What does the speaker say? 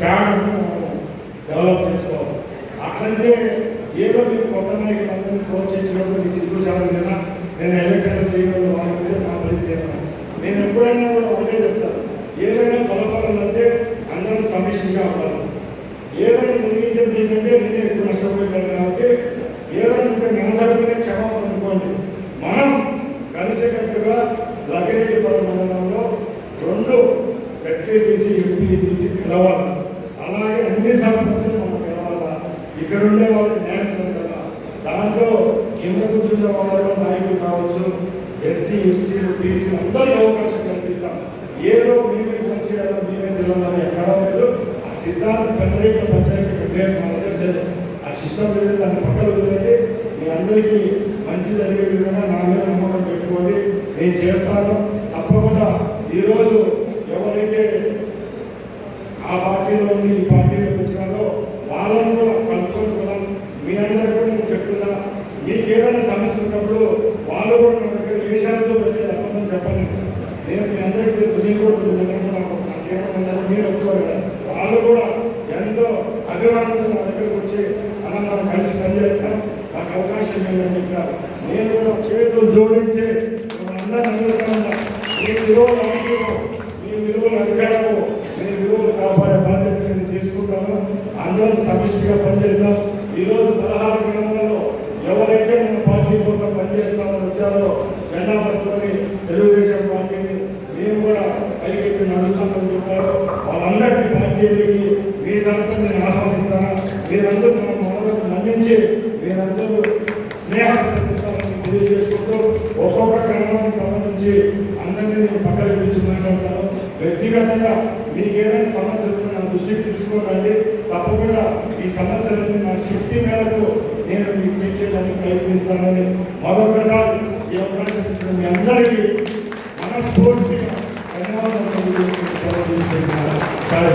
క్యాడర్ను develop చేసుకోవాలి. అట్లంటే ఏదో మీరు కొత్త నాయకులు అందరినీ ప్రోత్సహించినప్పుడు నీకు సిగ్గుచాలు లేదా? నేను ఎలక్షన్ చేయడం వాళ్ళు వచ్చి నా పరిస్థితి నేను ఎప్పుడైనా కూడా ఒకటే చెప్తాను. ఏదైనా బలపడాలంటే అందరం సమిష్టిగా ఉండాలి. ఏదైనా జరిగింటే మీకంటే నేను ఎక్కువ నష్టపోయింటాను కాబట్టి ఏదైనా ఉంటే నా తరపునే క్షమాపణ అనుకోండి. మనం కలిసికట్టుగా లగిరెడ్డిపల్లి మండలంలో రెండు జడ్పీటీసీ ఎంపీటీసీ గెలవాల. అలాగే అన్ని సర్పంచులు మనం గెలవాల? ఇక్కడ ఉండే వాళ్ళకి న్యాయం జరగాల? దాంట్లో కింద కూర్చున్న వాళ్ళలో నాయకులు కావచ్చు ఎస్సీ ఎస్టీలు బీసీలు అందరికీ అవకాశం కల్పిస్తాం. ఏదో మేమే చేయాలో మేమే తెలియాలని ఎక్కడా లేదు. ఆ సిద్ధాంతం పెద్దరేట్ల పంచాయతీ ఇక్కడ లేదు మా దగ్గర లేదు. ఆ సిస్టమ్ లేదు దాన్ని పక్కన వదిలేండి మీ అందరికీ మంచి జరిగే విధంగా నా మీద నమ్మకం పెట్టుకోండి. నేను చేస్తాను. తప్పకుండా ఈరోజు ఎవరైతే ఆ పార్టీలో ఉండి ఈ పార్టీలోకి వచ్చినారో వాళ్ళను కూడా కలుపుకొని కూడా మీ అందరూ కూడా నేను చెప్తున్నా మీకు ఏదైనా సమస్య ఉన్నప్పుడు వాళ్ళు కూడా నా దగ్గర ఏ షరతు పెట్టి అబద్ధం చెప్పండి. నేను మీ అందరికీ తెలుసు నేను కూడా కొద్దిగా ఉంటాను నాకు మీరు ఒప్పుకోరు కదా. వాళ్ళు కూడా ఎంతో అభిమానంతో నా దగ్గరకు వచ్చి అలా మనం కలిసి పనిచేస్తాం. నాకు అవకాశం ఇవ్వండి చెప్పినారు. నేను కూడా చేతులు జోడించి అందరిని అడుగుతా ఉన్నా. మీ విలువలు అడిగిపో మీ విలువలు అక్కడము అందరం సమిష్టిగా పనిచేస్తాం. ఈరోజు పదహారు గ్రామాల్లో ఎవరైతే మన పార్టీ కోసం పనిచేస్తామని వచ్చారో జెండా పట్టుకొని తెలుగుదేశం పార్టీని మేము కూడా పైకెత్తి నడుస్తామని చెప్పారు. వాళ్ళందరికీ పార్టీలోకి మీ తరఫున నేను ఆహ్వానిస్తాను? మీరందరూ నా మనలను మన్నించి మీరందరూ స్నేహాస్తారని తెలియజేసుకుంటూ ఒక్కొక్క గ్రామానికి సంబంధించి అందరినీ నేను పక్కన పిలిచి మాట్లాడతాను. వ్యక్తిగతంగా మీకు ఏదైనా సమస్యలు నా దృష్టికి తీసుకోనండి సమస్యలను నా శక్తి మేరకు నేను మీకు తీర్చేదానికి ప్రయత్నిస్తానని మరొకసారి ఈ అవకాశం ఇచ్చిన మీ అందరికీ మనస్ఫూర్తిగా ధన్యవాదాలు తెలియజేసుకుంటూ సెలవు తీసుకుంటున్నాను. చాలా